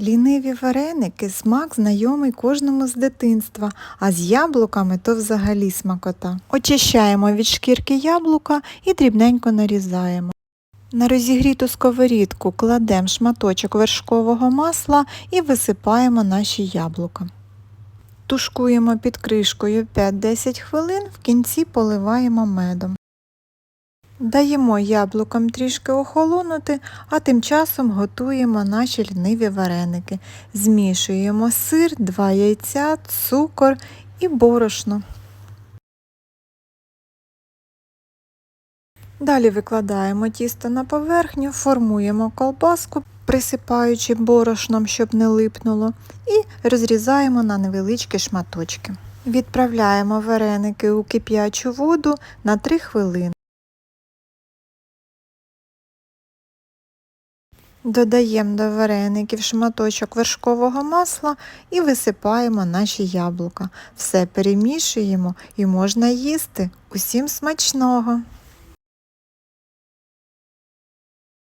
Ліниві вареники смак знайомий кожному з дитинства, а з яблуками то взагалі смакота. Очищаємо від шкірки яблука і дрібненько нарізаємо. На розігріту сковорідку кладемо шматочок вершкового масла і висипаємо наші яблука. Тушкуємо під кришкою 5-10 хвилин, в кінці поливаємо медом. Даємо яблукам трішки охолонути, а тим часом готуємо наші ліниві вареники. Змішуємо сир, 2 яйця, цукор і борошно. Далі викладаємо тісто на поверхню, формуємо колбаску, присипаючи борошном, щоб не липнуло, і розрізаємо на невеличкі шматочки. Відправляємо вареники у кип'ячу воду на 3 хвилини. Додаємо до вареників шматочок вершкового масла і висипаємо наші яблука. Все перемішуємо і можна їсти. Усім смачного!